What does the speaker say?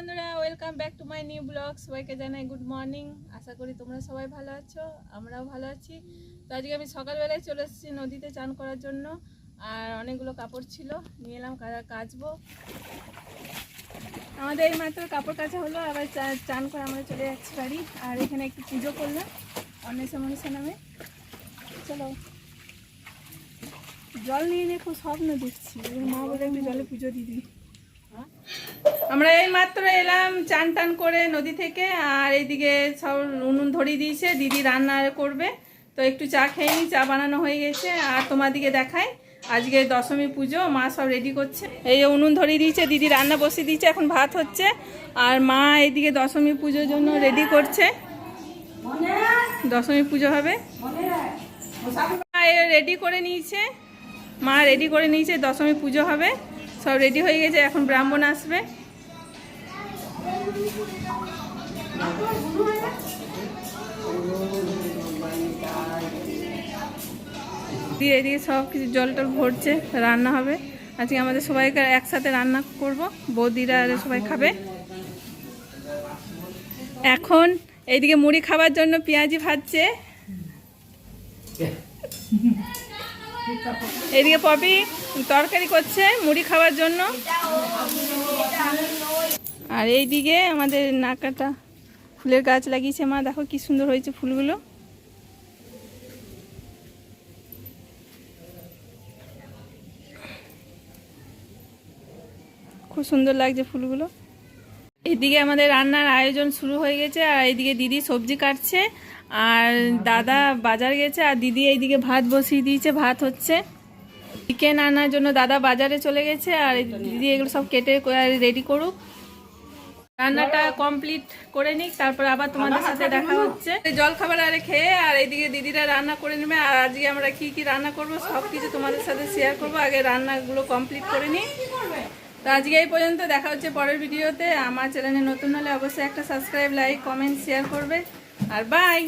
বন্ধুরা welcome back to my new blog সবাইকে জানাই গুড মর্নিং আশা করি তোমরা সবাই ভালো আছো, আমরাও ভালো আছি। তো আজকে আমি সকালবেলায় চলে এসেছি নদীতে চান করার জন্য। আর অনেকগুলো কাপড় ছিল, নিয়ে এলাম কাচবো। আমাদের এই মাত্র কাপড় কাচা হলো, আবার চান করে আমরা চলে যাচ্ছি বাড়ি। আর এখানে একটু পুজো করলাম, অন্বেষা মনীষা নামে। চলো। জল নিয়ে নিয়ে খুব স্বপ্ন দেখছি। মা বলে একটু জলে পুজো দিবি আমরা এই মাত্র এলাম চান টান করে নদী থেকে, আর এইদিকে সব উনুন ধরিয়ে দিয়েছে, দিদি রান্না করবে। তো একটু চা খেয়ে নিই, চা বানানো হয়ে গেছে, আর তোমার দিকে দেখাই। আজকে দশমী পুজো, মা সব রেডি করছে। এই উনুন ধরিয়ে দিয়েছে, দিদি রান্না বসিয়ে দিয়েছে, এখন ভাত হচ্ছে। আর মা এইদিকে দশমী পুজোর জন্য রেডি করছে। দশমী পুজো হবে। রেডি করে নিয়েছে। মা রেডি করে নিয়েছে, দশমী পুজো হবে। সব রেডি হয়ে গেছে, এখন ব্রাহ্মণ আসবে। দিয়ে এদিকে সব কিছু জল টল ভরছে, রান্না হবে। আজকে আমাদের সবাইকে একসাথে রান্না করব, বৌদিরা সবাই খাবে। এখন এইদিকে মুড়ি খাবার জন্য পেঁয়াজি ভাজছে। এদিকে পপি তরকারি করছে মুড়ি খাওয়ার জন্য। আর এইদিকে আমাদের নাকাটা ফুলের গাছ লাগিয়েছে মা। দেখো কি সুন্দর হয়েছে ফুলগুলো। খুব সুন্দর লাগছে ফুলগুলো। এদিকে আমাদের রান্নার আয়োজন শুরু হয়ে গেছে আর এইদিকে দিদি সবজি কাটছে আর দাদা বাজার গেছে আর দিদি এইদিকে ভাত বসিয়ে দিয়েছে, ভাত হচ্ছে। চিকেন আনার জন্য দাদা বাজারে চলে গেছে আর দিদি এগুলো সব কেটে রেডি করুক। রান্নাটা কমপ্লিট করে নিক তারপর আবার তোমাদের সাথে দেখা হচ্ছে। জল খাবার আরে খেয়ে আর এইদিকে দিদিরা রান্না করে নেবে আর আজকে আমরা কি কি রান্না করব সব কিছু তোমাদের সাথে শেয়ার করব। আগে রান্নাগুলো কমপ্লিট করে নিই। তো আজকে এই পর্যন্ত দেখা হচ্ছে পরের ভিডিওতে। আমার চ্যানেলে নতুন হলে অবশ্যই একটা সাবস্ক্রাইব লাইক কমেন্ট শেয়ার করবে। আর বাই